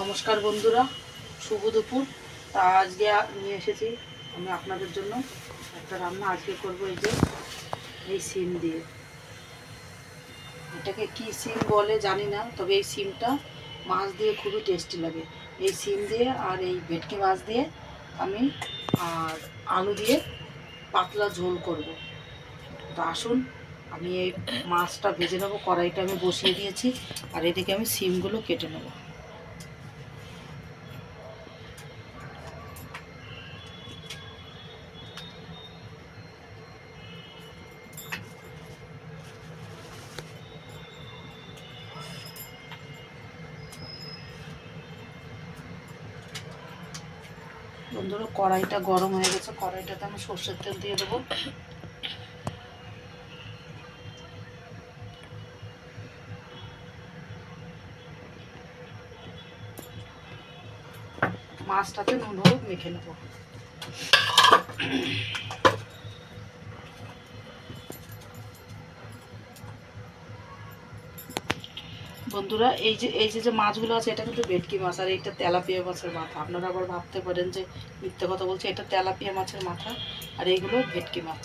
নমস্কার বন্ধুরা, শুভ দুপুর। তা আজকে নিয়ে এসেছি আমি আপনাদের জন্য। একটা রান্না আজকে করব এই যে, এই সিম দিয়ে। এটাকে কি সিম বলে জানি না, তবে এই সিমটা মাছ দিয়ে খুবই টেস্টি লাগে। এই সিম দিয়ে আর এই ভেটকি মাছ দিয়ে আমি আর আলু দিয়ে পাতলা ঝোল করব। তো আসুন, আমি এই মাছটা ভেজে নেব, কড়াইটা আমি বসিয়ে দিয়েছি, আর এদিকে আমি সিমগুলো কেটে নেব। বন্ধুরা কড়াইটা গরম হয়ে গেছে, কড়াইটাতে আমি সর্ষের তেল দিয়ে দেবো। মাছটাতে নুন, হলুদ মেখে নেব। বন্ধুরা, এই যে এই যে যে মাছগুলো আছে, এটা কিন্তু ভেটকি মাছ আর এইটা তেলাপিয়া মাছের মাথা। আপনারা আবার ভাবতে পারেন যে মিথ্যে কথা বলছে, এটা তেলাপিয়া মাছের মাথা আর এইগুলো ভেটকি মাছ।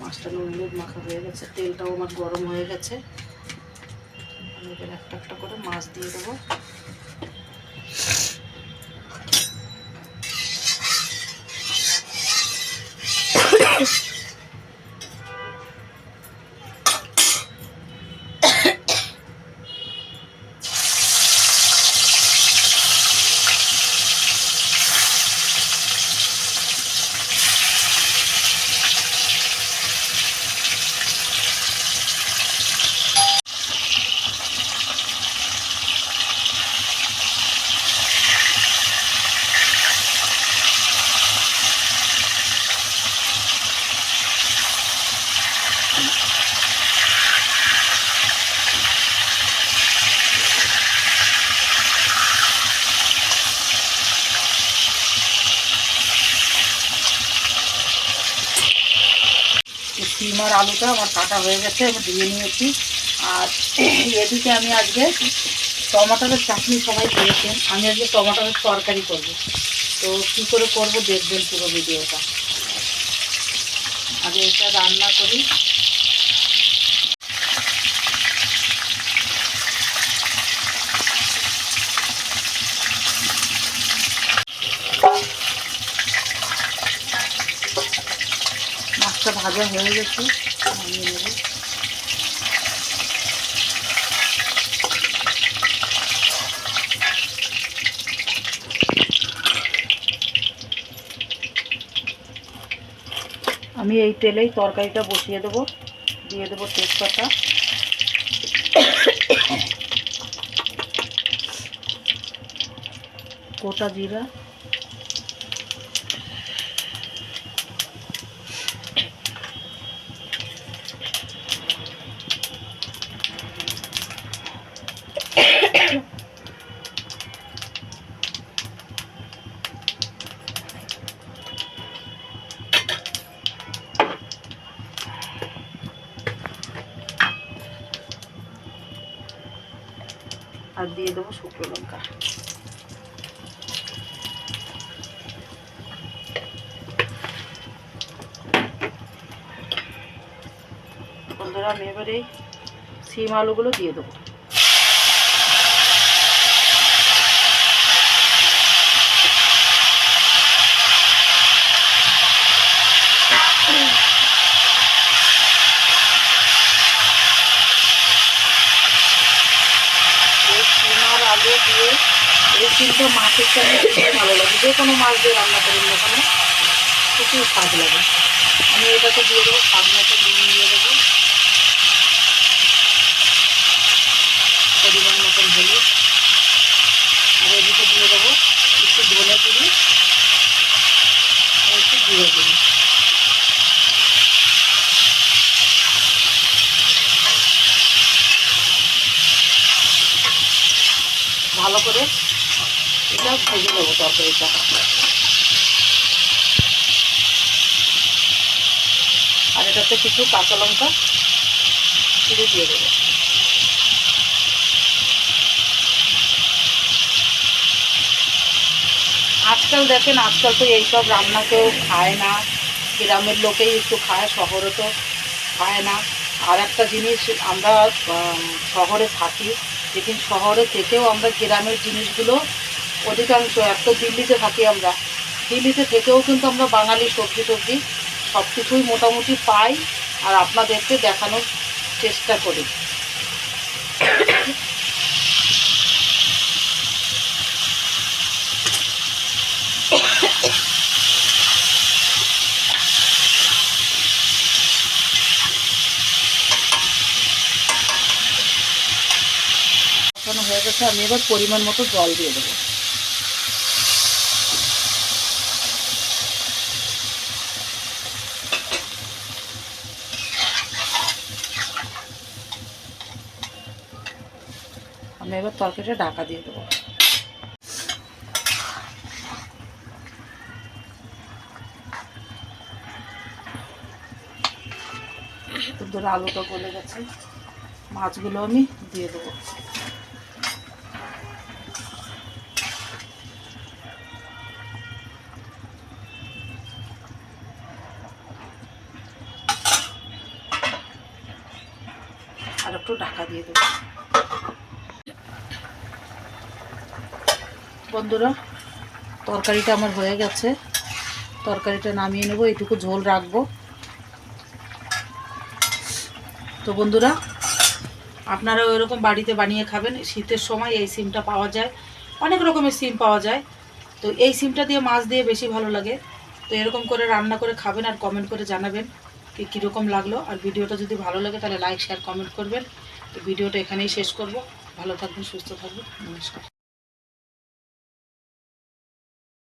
মাছটা নুন মাখা হয়ে গেছে, তেলটাও আমার গরম হয়ে গেছে। আমি একটা একটা করে মাছ দিয়ে দেবো। よし! সিম আর আলুটা আমার কাটা হয়ে গেছে আমি ধুয়ে নিয়েছি। আর এদিকে আমি আজকে টমাটোরের চাটনি সবাই খেয়েছেন। আমি আজকে টমাটোরের তরকারি করব। তো কী করে করব দেখবেন পুরো ভিডিওটা। আগে এটা রান্না করি। মাছটা ভাজা হয়ে গেছে আমি এই তেলেই তরকারিটা বসিয়ে দেবো, দিয়ে দেবো তেজপাতা। গোটা জিরা। আর দিয়ে দেবো শুকনো লঙ্কা। বন্ধুরা আমি এবারে সিম আলুগুলো দিয়ে দেবো এই সিম আর আলু দিয়ে এই সিমটা মাছের সঙ্গে খুবই ভালো লাগে। যে কোনো মাছ দিয়ে রান্না করুন না কেন খুবই স্বাদ লাগে আমি এটাতে দিয়ে দেবো স্বাদ মতো দিয়ে দেবো। পরিমাণ মতন হলুদ আর এদিকে দিয়ে দেবো একটু ধনে গুঁড়ি আর একটু জিরে গুঁড়ি। ভালো করে এটা ভেজে নেব তরকারিটা। এটাতে কিছু কাঁচা লঙ্কা চিড়ে দিয়ে দেবো। আজকাল দেখেন আজকাল তো এইসব রান্না কেউ খায় না। গ্রামের লোকেই একটু খায় শহরে তো খায় না। আর একটা জিনিস আমরা আম, শহরে থাকি লেকিন শহরে থেকেও আমরা গ্রামের জিনিসগুলো অধিকাংশ, এত দিল্লিতে থাকি আমরা। দিল্লিতে থেকেও কিন্তু আমরা বাঙালি সবজি টবজি সব কিছুই মোটামুটি পাই আর আপনাদেরকে দেখানোর চেষ্টা করি। কষানো হয়ে গেছে, আমি এবার পরিমাণ মতো জল দিয়ে দেবো। আমি এবার তরকারিটা ঢাকা দিয়ে দেবো। আলুটা গলে গেছে, মাছগুলো আমি দিয়ে দেবো। আর একটু ঢাকা দিয়ে দেবো। বন্ধুরা, তরকারিটা আমার হয়ে গেছে। তরকারিটা নামিয়ে নেব এইটুকু ঝোল রাখব। তো বন্ধুরা আপনারা ওইরকম বাড়িতে বানিয়ে খাবেন। শীতের সময় এই সিমটা পাওয়া যায়। অনেক রকমের সিম পাওয়া যায়। তো এই সিমটা দিয়ে মাছ দিয়ে বেশি ভালো লাগে। তো এরকম করে রান্না করে খাবেন আর কমেন্ট করে জানাবেন। কি কীরকম লাগল আর ভিডিওটা যদি ভালো লাগে তাহলে লাইক শেয়ার কমেন্ট করবেন। তো ভিডিওটা এখানেই শেষ করব। ভালো থাকবেন, সুস্থ থাকবেন। নমস্কার।